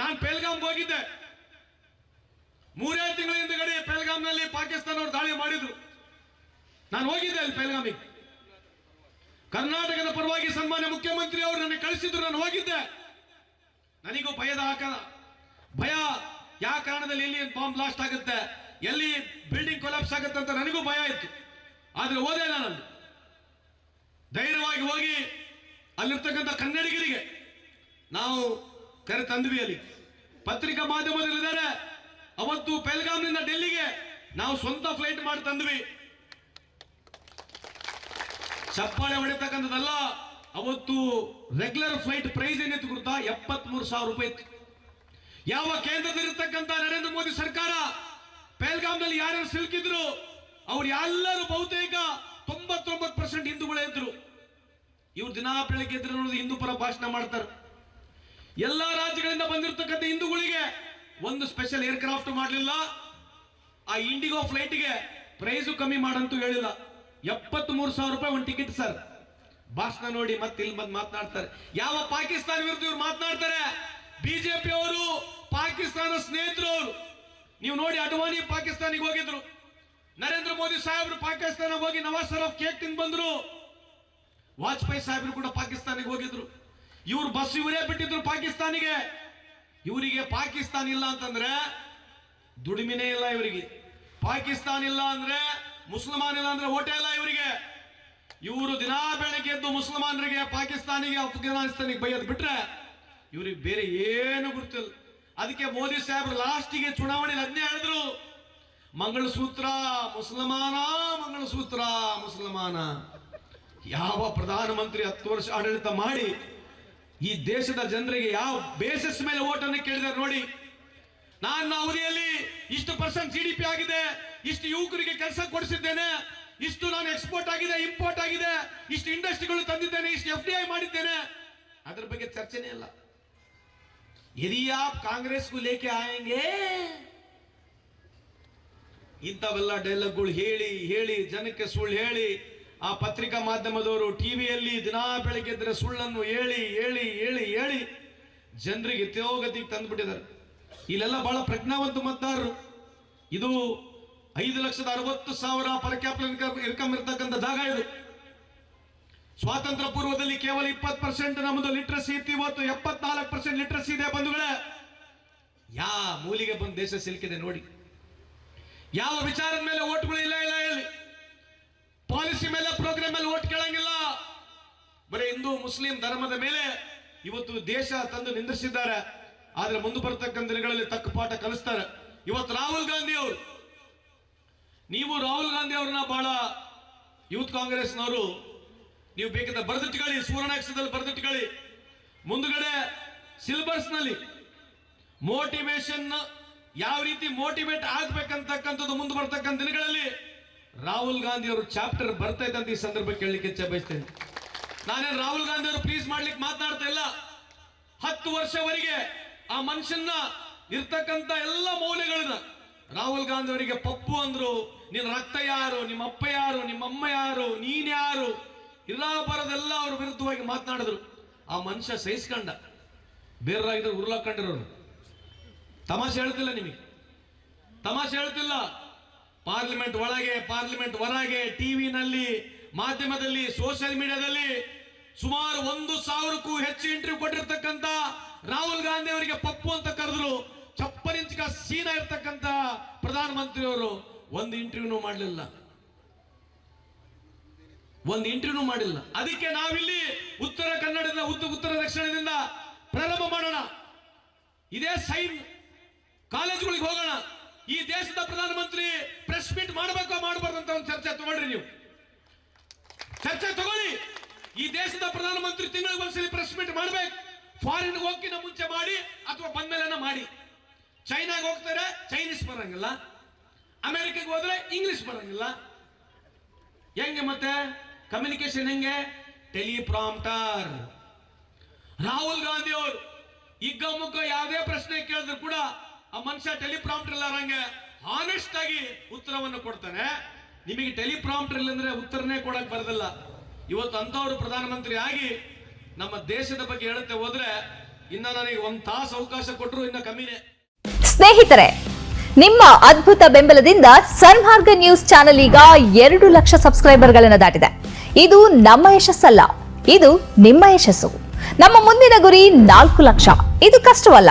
ನಾನು ಪೆಲ್ಗಾಮ್ ಹೋಗಿದ್ದೆ. ಮೂರೇ ತಿಂಗಳ ಹಿಂದುಗಡೆ ಪೆಲ್ಗಾಮ್ನಲ್ಲಿ ಪಾಕಿಸ್ತಾನವ್ರು ದಾಳಿ ಮಾಡಿದ್ರು. ನಾನು ಹೋಗಿದ್ದೆ ಅಲ್ಲಿ ಪೆಲ್ಗಾಮಿಗೆ ಕರ್ನಾಟಕದ ಪರವಾಗಿ ಸನ್ಮಾನ್ಯ ಮುಖ್ಯಮಂತ್ರಿ ಅವರು ನನಗೆ ಕಳಿಸಿದ್ರು, ನಾನು ಹೋಗಿದ್ದೆ. ನನಗೂ ಭಯದ ಹಾಕ ಭಯ ಯಾವ ಕಾರಣದಲ್ಲಿ ಎಲ್ಲಿ ಬಾಂಬ್ ಬ್ಲಾಸ್ಟ್ ಆಗುತ್ತೆ, ಎಲ್ಲಿ ಬಿಲ್ಡಿಂಗ್ ಕೊಲಾಪ್ಸ್ ಆಗುತ್ತೆ ಅಂತ ನನಗೂ ಭಯ ಇತ್ತು. ಆದ್ರೆ ಹೋದೆ ನಾನು ಧೈರ್ಯವಾಗಿ ಹೋಗಿ ಅಲ್ಲಿರ್ತಕ್ಕಂಥ ಕನ್ನಡಿಗರಿಗೆ ನಾವು ಕರೆ ತಂದ್ವಿ ಅಲ್ಲಿ ಪತ್ರಿಕಾ ಮಾಧ್ಯಮದಲ್ಲಿದ್ದಾರೆ. ಅವತ್ತು ಪೆಲ್ಗಾಮ್ನಿಂದ ಡೆಲ್ಲಿಗೆ ನಾವು ಸ್ವಂತ ಫ್ಲೈಟ್ ಮಾಡಿ ತಂದ್ವಿ. ಚಪ್ಪಾಳೆ ಹೊಡಿತಕ್ಕಂಥದ್ದಲ್ಲ ಅವತ್ತು ರೆಗ್ಯುಲರ್ ಫ್ಲೈಟ್ ಪ್ರೈಸ್ ಏನಿತ್ತು ಗುರುತಾ? ಎಪ್ಪತ್ತ್ ಮೂರು ಸಾವಿರ ರೂಪಾಯಿ ಇತ್ತು. ಯಾವ ಕೇಂದ್ರದಲ್ಲಿರ್ತಕ್ಕಂಥ ನರೇಂದ್ರ ಮೋದಿ ಸರ್ಕಾರ ಪೆಲ್ಗಾಮ್ನಲ್ಲಿ ಯಾರ್ಯಾರು ಸಿಲುಕಿದ್ರು, ಅವ್ರು ಎಲ್ಲರೂ ಬಹುತೇಕ ತೊಂಬತ್ತೊಂಬತ್ತು ಪರ್ಸೆಂಟ್ ಹಿಂದೂಗಳೇ ಇದ್ರು. ಇವ್ರು ದಿನಾ ಬೆಳಗ್ಗೆ ಎದ್ರು ಹಿಂದೂ ಪರ ಭಾಷಣ ಮಾಡ್ತಾರೆ. ಎಲ್ಲಾ ರಾಜ್ಯಗಳಿಂದ ಬಂದಿರತಕ್ಕಂಥ ಹಿಂದೂಗಳಿಗೆ ಒಂದು ಸ್ಪೆಷಲ್ ಏರ್ಕ್ರಾಫ್ಟ್ ಮಾಡಲಿಲ್ಲ. ಆ ಇಂಡಿಗೋ ಫ್ಲೈಟ್ಗೆ ಪ್ರೈಸು ಕಮ್ಮಿ ಮಾಡಂತೂ ಹೇಳಿಲ್ಲ. ಎಪ್ಪತ್ತ್ ಮೂರು ಸಾವಿರ ರೂಪಾಯಿ ಒಂದು ಟಿಕೆಟ್ ಸರ್ ಭಾಷಣ ನೋಡಿ ಮತ್ತೆ ಇಲ್ಲಿ ಬಂದು ಮಾತನಾಡ್ತಾರೆ. ಯಾವ ಪಾಕಿಸ್ತಾನ ವಿರುದ್ಧ ಇವ್ರು ಮಾತನಾಡ್ತಾರೆ? ಬಿಜೆಪಿ ಅವರು, ಪಾಕಿಸ್ತಾನ ಸ್ನೇಹಿತರು ಅವರು. ನೀವು ನೋಡಿ ಅಡ್ವಾನಿ ಪಾಕಿಸ್ತಾನಿಗೆ ಹೋಗಿದ್ರು. ನರೇಂದ್ರ ಮೋದಿ ಸಾಹೇಬರು ಪಾಕಿಸ್ತಾನ ಹೋಗಿ ನವಾಜ್ ಶರಫ್ ಕೇಕ್ ತಿಂದು ಬಂದ್ರು. ವಾಜಪೇಯಿ ಸಾಹೇಬರು ಕೂಡ ಪಾಕಿಸ್ತಾನಿಗೆ ಹೋಗಿದ್ರು. ಇವ್ರು ಬಸ್ ಇವರೇ ಬಿಟ್ಟಿದ್ರು ಪಾಕಿಸ್ತಾನಿಗೆ. ಇವರಿಗೆ ಪಾಕಿಸ್ತಾನ ಇಲ್ಲ ಅಂತಂದ್ರೆ ದುಡಿಮೆನೇ ಇಲ್ಲ ಇವರಿಗೆ. ಪಾಕಿಸ್ತಾನ ಇಲ್ಲ ಅಂದ್ರೆ ಮುಸಲ್ಮಾನ್ ಇಲ್ಲ ಅಂದ್ರೆ ಓಟೆ ಇಲ್ಲ ಇವರಿಗೆ. ಇವರು ದಿನಾ ಬೆಳಗ್ಗೆ ಎದ್ದು ಮುಸಲ್ಮಾನರಿಗೆ ಪಾಕಿಸ್ತಾನಿಗೆ ಅಫ್ಘಾನಿಸ್ತಾನಿಗೆ ಬೈಯೋದು ಬಿಟ್ರೆ ಇವ್ರಿಗೆ ಬೇರೆ ಏನು ಗೊತ್ತಿಲ್ಲ ಅದಕ್ಕೆ ಮೋದಿ ಸಾಹೇಬ್ರು ಲಾಸ್ಟಿಗೆ ಚುನಾವಣೆಯಲ್ಲಿ ಅದನ್ನೇ ಹೇಳಿದ್ರು. ಮಂಗಳಸೂತ್ರ ಮುಸಲ್ಮಾನ ಮಂಗಳಸೂತ್ರ ಮುಸಲ್ಮಾನ. ಯಾವ ಪ್ರಧಾನಮಂತ್ರಿ ಹತ್ತು ವರ್ಷ ಆಡಳಿತ ಮಾಡಿ ಈ ದೇಶದ ಜನರಿಗೆ ಯಾವ ಬೇಸಿಸ್ ಮೇಲೆ ಓಟನ್ನು ಕೇಳಿದಾರೆ ನೋಡಿ. ನಾನು ಅವಧಿಯಲ್ಲಿ ಇಷ್ಟು ಪರ್ಸೆಂಟ್ ಜಿ ಡಿ ಪಿ ಆಗಿದೆ, ಇಷ್ಟು ಯುವಕರಿಗೆ ಕೆಲಸ ಕೊಡಿಸಿದ್ದೇನೆ, ಇಷ್ಟು ನಾನು ಎಕ್ಸ್ಪೋರ್ಟ್ ಆಗಿದೆ ಇಂಪೋರ್ಟ್ ಆಗಿದೆ, ಇಷ್ಟು ಇಂಡಸ್ಟ್ರಿಗಳು ತಂದಿದ್ದೇನೆ, ಇಷ್ಟು ಎಫ್ ಡಿ ಐ ಮಾಡಿದ್ದೇನೆ. ಅದ್ರ ಬಗ್ಗೆ ಚರ್ಚೆನೇ ಇಲ್ಲ. ಯದಿ ಆಪ್ ಕಾಂಗ್ರೆಸ್ಗೂ ಲೇಖೆ ಆಯಂಗೆ? ಇಂಥವೆಲ್ಲ ಡೈಲಾಗ್ಗಳು ಹೇಳಿ ಹೇಳಿ, ಜನಕ್ಕೆ ಸುಳ್ಳು ಹೇಳಿ ಆ ಪತ್ರಿಕಾ ಮಾಧ್ಯಮದವರು ಟಿವಿಯಲ್ಲಿ ದಿನಾ ಬೆಳಗ್ಗೆ ಎದ್ರೆ ಸುಳ್ಳನ್ನು ಹೇಳಿ ಹೇಳಿ ಹೇಳಿ ಹೇಳಿ ಜನರಿಗೆ ತಿರೋಗತಿಗೆ ತಂದುಬಿಟ್ಟಿದ್ದಾರೆ. ಇಲ್ಲೆಲ್ಲ ಬಹಳ ಪ್ರಜ್ಞಾವಂತ ಮತದಾರರು. ಇದು ಐದು ಲಕ್ಷದ ಅರವತ್ತು ಸಾವಿರ ಪರ್ ಕ್ಯಾಪಿಟಲ್ ಇನ್ಕಮ್ ಇರ್ತಕ್ಕಂಥ ಜಾಗ ಇದು. ಸ್ವಾತಂತ್ರ್ಯ ಪೂರ್ವದಲ್ಲಿ ಕೇವಲ ಇಪ್ಪತ್ತು ಪರ್ಸೆಂಟ್ ನಮ್ಮದು ಲಿಟ್ರಸಿ ಇತ್ತು, ಇವತ್ತು ಎಪ್ಪತ್ನಾಲ್ಕು ಪರ್ಸೆಂಟ್ ಲಿಟ್ರಸಿ ಇದೆ ಬಂಧುಗಳೇ. ಯಾ ಮೂಲಿಗೆ ಬಂದು ದೇಶ ಸಿಲುಕಿದೆ ನೋಡಿ. ಯಾವ ವಿಚಾರದ ಮೇಲೆ ಓಟ್ಗಳು ಇಲ್ಲ ಇಲ್ಲ ಹೇಳಿ. ಪಾಲಿಸಿ ಮೇಲೆ ಪ್ರೋಗ್ರಾಮ್ ಮೇಲೆ ಓಟ್ ಕೇಳಂಗಿಲ್ಲ. ಬರೀ ಹಿಂದೂ, ಮುಸ್ಲಿಂ ಧರ್ಮದ ಮೇಲೆ ಇವತ್ತು ದೇಶ ತಂದು ನಿಂದಿಸಿದ್ದಾರೆ ಆದ್ರೆ ಮುಂದೆ ಬರ್ತಕ್ಕಂಥ ದಿನಗಳಲ್ಲಿ ತಕ್ಕ ಪಾಠ ಕಲಿಸ್ತಾರೆ. ಇವತ್ತು ರಾಹುಲ್ ಗಾಂಧಿ ಅವರು. ನೀವು ರಾಹುಲ್ ಗಾಂಧಿ ಅವ್ರನ್ನ ಬಹಳ ಯೂತ್ ಕಾಂಗ್ರೆಸ್ನವರು, ನೀವು ಬೇಕಿದ್ದ ಬರೆದಿಟ್ಕೊಳ್ಳಿ ಸುವರ್ಣಾಕ್ಷದಲ್ಲಿ ಬರೆದಿಟ್ಕೊಳ್ಳಿ. ಮುಂದ್ಗಡೆ ಸಿಲೆಬಸ್ನಲ್ಲಿ ಮೋಟಿವೇಶನ್ ಯಾವ ರೀತಿ ಮೋಟಿವೇಟ್ ಆಗ್ಬೇಕಂತಕ್ಕಂಥದ್ದು ಮುಂದೆ ಬರ್ತಕ್ಕಂಥ ದಿನಗಳಲ್ಲಿ ರಾಹುಲ್ ಗಾಂಧಿ ಅವರು ಚಾಪ್ಟರ್ ಬರ್ತಾ ಇದ್ದಂತ ಈ ಸಂದರ್ಭ ಕೇಳಲಿಕ್ಕೆ ಇಚ್ಛೆ ಬಯಸ್ತೇನೆ. ನಾನೇನು ರಾಹುಲ್ ಗಾಂಧಿ ಅವರು ಪ್ಲೀಸ್ ಮಾಡ್ಲಿಕ್ಕೆ ಮಾತನಾಡ್ತಾ ಇಲ್ಲ. ಹತ್ತು ವರ್ಷವರೆಗೆ ಆ ಮನುಷ್ಯನ ಇರ್ತಕ್ಕಂತ ಎಲ್ಲ ಮೌಲ್ಯಗಳನ್ನ ರಾಹುಲ್ ಗಾಂಧಿ ಅವರಿಗೆ ಪಪ್ಪು ಅಂದ್ರು ನಿನ್ನ ರಕ್ತ ಯಾರು, ನಿಮ್ಮ ಅಪ್ಪ ಯಾರು, ನಿಮ್ಮ ಅಮ್ಮ ಯಾರು, ನೀನ್ ಯಾರು ಇಲ್ಲ ಬರೋದೆಲ್ಲ ಅವ್ರ ವಿರುದ್ಧವಾಗಿ ಮಾತನಾಡಿದ್ರು. ಆ ಮನುಷ್ಯ ಸಹಿಸ್ಕೊಂಡ ಬೇರೆ ಉರುಳಾಕೊಂಡಿರೋರು ತಮಾಷೆ ಹೇಳ್ತಿಲ್ಲ ನಿಮಗೆ. ತಮಾಷೆ ಹೇಳ್ತಿಲ್ಲ. ಪಾರ್ಲಿಮೆಂಟ್ ಒಳಗೆ, ಪಾರ್ಲಿಮೆಂಟ್ ಹೊರಗೆ, ಟಿವಿನಲ್ಲಿ, ಮಾಧ್ಯಮದಲ್ಲಿ, ಸೋಷಿಯಲ್ ಮೀಡಿಯಾದಲ್ಲಿ ಸುಮಾರು ಒಂದು ಸಾವಿರಕ್ಕೂ ಹೆಚ್ಚು ಇಂಟರ್ವ್ಯೂ ಕೊಟ್ಟಿರ್ತಕ್ಕಂಥ ರಾಹುಲ್ ಗಾಂಧಿ ಅವರಿಗೆ ಪಪ್ಪು ಅಂತ ಕರೆದ್ರು. ಚಪ್ಪರಿಂಚಿಕ ಸೀನ ಇರ್ತಕ್ಕಂಥ ಪ್ರಧಾನಮಂತ್ರಿಯವರು ಒಂದು ಇಂಟರ್ವ್ಯೂನು ಮಾಡಲಿಲ್ಲ. ಒಂದು ಇಂಟರ್ವ್ಯೂ ಮಾಡಿಲ್ಲ. ಅದಕ್ಕೆ ನಾವಿಲ್ಲಿ ಉತ್ತರ ಕನ್ನಡದಿಂದ ಉತ್ತರ ಉತ್ತರ ದಕ್ಷಿಣದಿಂದ ಪ್ರಾರಂಭ ಮಾಡೋಣ. ಇದೇ ಸೈನ್. ಕಾಲೇಜುಗಳಿಗೆ ಹೋಗೋಣ. ಈ ದೇಶದ ಪ್ರಧಾನಮಂತ್ರಿ ಪ್ರೆಸ್ ಮೀಟ್ ಮಾಡಬೇಕೋ ಮಾಡಬಾರ್ದು ಅಂತ ಒಂದು ಚರ್ಚೆ ತಗೊಳ್ರಿ ನೀವು. ಚರ್ಚೆ ತಗೊಳ್ಳಿ. ಈ ದೇಶದ ಪ್ರಧಾನಮಂತ್ರಿ ತಿಂಗಳಿಗೆ ಒಂದ್ಸಲಿ ಪ್ರೆಸ್ ಮೀಟ್ ಮಾಡ್ಬೇಕು. ಫಾರಿನ್ ಹೋಗಿನ ಮುಂಚೆ ಮಾಡಿ ಅಥವಾ ಬಂದ್ಮೇಲೆ ಮಾಡಿ. ಚೈನಾಗ ಹೋಗ್ತಾರೆ ಚೈನೀಸ್ ಬರಂಗಿಲ್ಲ. ಅಮೆರಿಕಕ್ಕೆ ಹೋದ್ರೆ ಇಂಗ್ಲಿಷ್ ಬರಂಗಿಲ್ಲ. ಹೆಂಗೆ ಮತ್ತೆ? ಕಮ್ಯುನಿಕೇಶನ್ ಹೆಂಗೆ? ಟೆಲಿಪ್ರಾಂಪ್ಟರ್ ರಾಹುಲ್ ಗಾಂಧಿ ಅವರು ಇಗ್ಗ ಮುಗ್ಗ ಯಾವುದೇ ಪ್ರಶ್ನೆ ಕೇಳಿದ್ರು ಕೂಡ ಆ ಮನುಷ್ಯ ಟೆಲಿಪ್ರಾಂಪ್ಟರ್ ಇಲ್ಲಾರಂಗೆ ಹಾನೆಸ್ಟ್ ಆಗಿ ಉತ್ತರವನ್ನು ಕೊಡ್ತಾನೆ. ನಿಮಗೆ ಟೆಲಿಪ್ರಾಂಪ್ಟರ್ ಇಲ್ಲಂದ್ರೆ ಉತ್ತರನೇ ಕೊಡಕ್ ಬರದಲ್ಲ. ಇವತ್ತು ಅಂತವರು ಪ್ರಧಾನಮಂತ್ರಿ ಆಗಿ ನಮ್ಮ ದೇಶದ ಬಗ್ಗೆ ಹೇಳುತ್ತೆ ಹೋದ್ರೆ ಇನ್ನ ನನಗೆ ಒಂದ್ ತಾಸು ಅವಕಾಶ ಕೊಟ್ಟರು ಇನ್ನ ಕಮ್ಮಿನೇ. ಸ್ನೇಹಿತರೆ, ನಿಮ್ಮ ಅದ್ಭುತ ಬೆಂಬಲದಿಂದ ಸನ್ಮಾರ್ಗ ನ್ಯೂಸ್ ಚಾನೆಲ್ ಈಗ ಎರಡು ಲಕ್ಷ ಸಬ್ಸ್ಕ್ರೈಬರ್ಗಳನ್ನು ದಾಟಿದೆ. ಇದು ನಮ್ಮ ಯಶಸ್ಸಲ್ಲ, ಇದು ನಿಮ್ಮ ಯಶಸ್ಸು. ನಮ್ಮ ಮುಂದಿನ ಗುರಿ ನಾಲ್ಕು ಲಕ್ಷ. ಇದು ಕಷ್ಟವಲ್ಲ